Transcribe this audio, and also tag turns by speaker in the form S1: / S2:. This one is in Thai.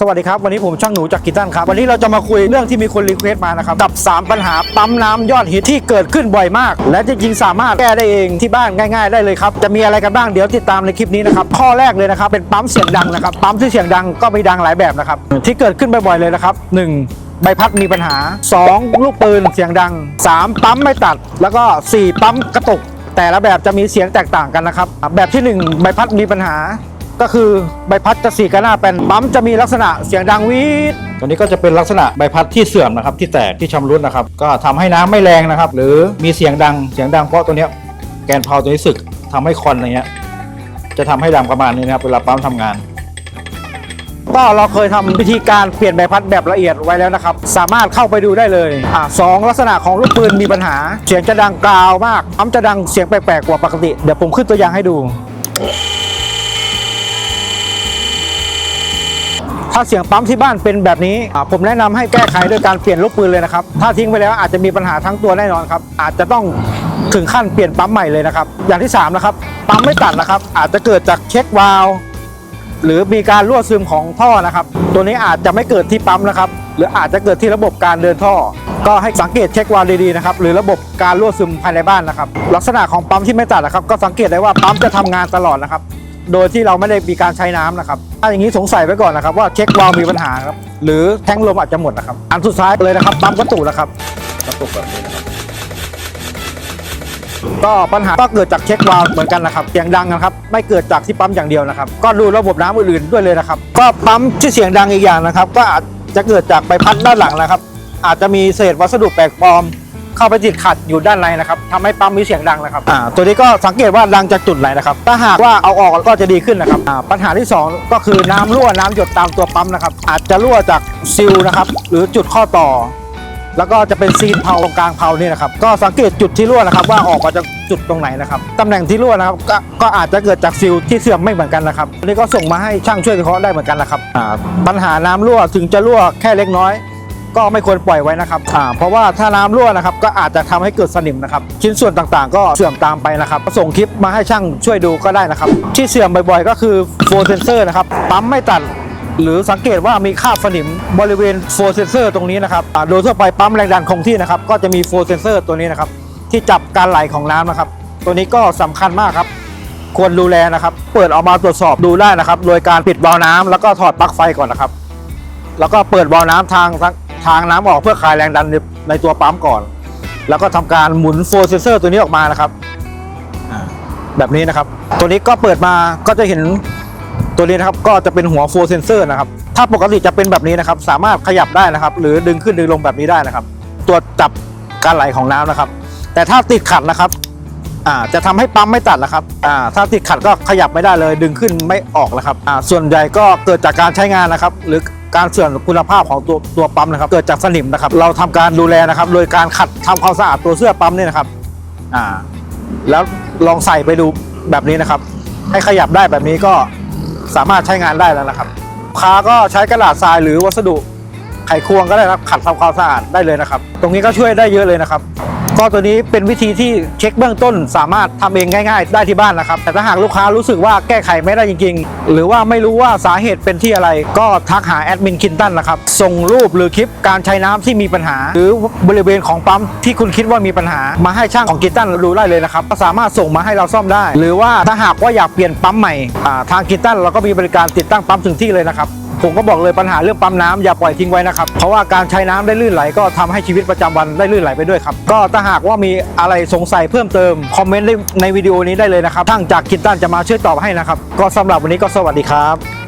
S1: สวัสดีครับ วันนี้ผมช่างหนูจากกีตันครับ วันนี้เราจะมาคุยเรื่องที่มีคนรีเควสต์มานะครับ กับ 3 ปัญหาปั๊มน้ำยอดฮิตที่เกิดขึ้นบ่อยมาก และจริงๆสามารถแก้ได้เองที่บ้านง่าย ๆ ได้เลยครับ จะมีอะไรกันบ้างเดี๋ยวติดตามในคลิปนี้นะครับ ข้อแรกเลยนะครับเป็นปั๊มเสียงดังนะครับ ปั๊มที่เสียงดังก็มีดังหลายแบบนะครับ ที่เกิดขึ้นบ่อยๆเลยนะครับหนึ่งใบพัดมีปัญหา 2 ลูกปืนเสียงดัง 3 ปั๊มไม่ตัด แล้วก็ 4 ปั๊มกระตุก แต่ละแบบจะมีเสียงแตกต่างกันนะครับ แบบที่ 1 ใบพัดมีปัญหา ก็คือใบพัดจะสีกันหน้าเป็นปั๊มจะมีลักษณะเสียงดังวีดตัวนี้ก็จะเป็นลักษณะใบพัดที่เสื่อมนะครับที่แตกที่ชำรุดนะครับ ก็ทำให้น้ำไม่แรงนะครับ หรือมีเสียงดังเสียงดังเพราะตัวนี้แกนเพลาตัวนี้สึกทำให้ควันอะไรเงี้ยจะทำให้ดังประมาณนี้นะครับเวลาปั๊มทำงานก็เราเคยทำวิธีการเปลี่ยนใบพัดแบบละเอียดไว้แล้วนะครับ สามารถเข้าไปดูได้เลยอ่าสองลักษณะของลูกปืนมีปัญหา เสียงจะดังกราวมากปั๊มจะดังเสียงแปลกๆกว่าปกติ เดี๋ยวผมขึ้นตัวอย่างให้ดู ถ้าเสียงปั๊มที่บ้านเป็นแบบนี้ ผมแนะนำให้แก้ไขด้วยการเปลี่ยนลูกปืนเลยนะครับ ถ้าทิ้งไปแล้วอาจจะมีปัญหาทั้งตัวแน่นอนครับ อาจจะต้องถึงขั้นเปลี่ยนปั๊มใหม่เลยนะครับ อย่างที่สามนะครับ ปั๊มไม่ตัดนะครับ อาจจะเกิดจากเช็ควาล์วหรือมีการรั่วซึมของท่อนะครับ ตัวนี้อาจจะไม่เกิดที่ปั๊มนะครับ หรืออาจจะเกิดที่ระบบการเดินท่อ ก็ให้สังเกตเช็ควาล์วดีๆนะครับ หรือระบบการรั่วซึมภายในบ้านนะครับ ลักษณะของปั๊มที่ไม่ตัดนะครับ ก็สังเกตได้ว่าปั๊มจะทำงานตลอดนะครับ โดยที่เราไม่ได้มีการใช้น้ำนะครับถ้าอย่างนี้สงสัยไว้ก่อนนะครับว่าเช็ควาล์วมีปัญหาครับหรือแทงลมอาจจะหมดนะครับอันสุดท้ายเลยนะครับปั๊มกระตุกนะครับกระตุกแบบนี้นะครับก็ปัญหาก็เกิดจากเช็ควาล์วเหมือนกันนะครับเสียงดังนะครับ ไม่เกิดจากที่ปั๊มอย่างเดียวนะครับ ก็ดูระบบน้ำอื่นๆด้วยเลยนะครับ ก็ปั๊มที่เสียงดังอีกอย่างนะครับ ก็อาจจะเกิดจากใบพัดด้านหลังนะครับ อาจจะมีเศษวัสดุแปลกปลอม เข้าไปติดขัดอยู่ด้านในนะครับทำให้ปั๊มมีเสียงดังนะครับอ่าตัวนี้ก็สังเกตว่าดังจากจุดไหนนะครับ ถ้าหากว่าเอาออกก็จะดีขึ้นนะครับอ่าปัญหาที่สองก็คือน้ำรั่วน้ำหยดตามตัวปั๊มนะครับ อาจจะรั่วจากซิลนะครับ หรือจุดข้อต่อ แล้วก็จะเป็นซีนเพาตรงกลางเพานี่นะครับ ก็สังเกตจุดที่รั่วนะครับ ว่าออกมาจากจุดตรงไหนนะครับตำแหน่งที่รั่วนะครับกก็อาจจะเกิดจากซิลที่เสื่อมไม่เหมือนกันนะครับอันนี้ก็ส่งมาให้ช่างช่วยวิเคราะห์ได้เหมือนกันนะครับอ่าปัญหาน้ำรั่วถึงจะรั่วแค่เล็กน้อย ก็ไม่ควรปล่อยไว้นะครับอ่าเพราะว่าถ้าน้ำรั่วนะครับก็อาจจะทำให้เกิดสนิมนะครับชิ้นส่วนต่างๆ ก็เสื่อมตามไปนะครับส่งคลิปมาให้ช่างช่วยดูก็ได้นะครับ ที่เสื่อมบ่อยๆ ก็คือโฟเซนเซอร์นะครับปั๊มไม่ตัดหรือสังเกตว่ามีคราบสนิมบริเวณโฟเซนเซอร์ตรงนี้นะครับอ่าโดยทั่วไปปั๊มแรงดันคงที่นะครับก็จะมีโฟเซนเซอร์ตัวนี้นะครับที่จับการไหลของน้ำนะครับ ตัวนี้ก็สำคัญมากครับ ควรดูแลนะครับ เปิดออกมาตรวจสอบดูได้นะครับ โดยการปิดวาล์วน้ำแล้วก็ถอดปลั๊กไฟก่อนนะครับ แล้วก็เปิดวาล์วน้ำทางทาง ทางน้ำออกเพื่อคลายแรงดันในในตัวปั๊มก่อน แล้วก็ทำการหมุนโฟเซนเซอร์ตัวนี้ออกมานะครับอ่าแบบนี้นะครับ ตัวนี้ก็เปิดมาก็จะเห็นตัวนี้นะครับ ก็จะเป็นหัวโฟเซนเซอร์นะครับ ถ้าปกติจะเป็นแบบนี้นะครับ สามารถขยับได้นะครับ หรือดึงขึ้นดึงลงแบบนี้ได้นะครับ ตัวจับการไหลของน้ำนะครับ แต่ถ้าติดขัดนะครับอ่าจะทำให้ปั๊มไม่ตัดนะครับอ่าถ้าติดขัดก็ขยับไม่ได้เลย ดึงขึ้นไม่ออกนะครับอ่าส่วนใหญ่ก็เกิดจากการใช้งานนะครับ หรือ การเสื่อมคุณภาพของตัวตัวปั๊มนะครับเกิดจากสนิมนะครับ เราทำการดูแลนะครับ โดยการขัดทำความสะอาดตัวเสื้อปั๊มนี่นะครับอ่าแล้วลองใส่ไปดูแบบนี้นะครับ ให้ขยับได้แบบนี้ก็สามารถใช้งานได้แล้วนะครับค้าก็ใช้กระดาษทรายหรือวัสดุไขควงก็ได้นะครับขัดทำความสะอาดได้เลยนะครับ ตรงนี้ก็ช่วยได้เยอะเลยนะครับ ก็ตัวนี้เป็นวิธีที่เช็คเบื้องต้น สามารถทำเองง่าย ๆ ได้ที่บ้านนะครับ แต่ถ้าหากลูกค้ารู้สึกว่าแก้ไขไม่ได้จริง ๆ หรือว่าไม่รู้ว่าสาเหตุเป็นที่อะไร ก็ทักหาแอดมินคินตันนะครับ ส่งรูปหรือคลิปการใช้น้ำที่มีปัญหา หรือบริเวณของปั๊มที่คุณคิดว่ามีปัญหา มาให้ช่างของคินตันดูได้เลยนะครับ ก็สามารถส่งมาให้เราซ่อมได้ หรือว่าถ้าหากว่าอยากเปลี่ยนปั๊มใหม่ทางคินตันเราก็มีบริการติดตั้งปั๊มถึงที่เลยนะครับ ผมก็บอกเลยปัญหาเรื่องปั๊มน้ำอย่าปล่อยทิ้งไว้นะครับ เพราะว่าการใช้น้ำได้ลื่นไหลก็ทำให้ชีวิตประจำวันได้ลื่นไหลไปด้วยครับ ก็ถ้าหากว่ามีอะไรสงสัยเพิ่มเติม คอมเมนต์ในวิดีโอนี้ได้เลยนะครับทั้งจากคินตันจะมาช่วยตอบให้นะครับ ก็สำหรับวันนี้ก็สวัสดีครับ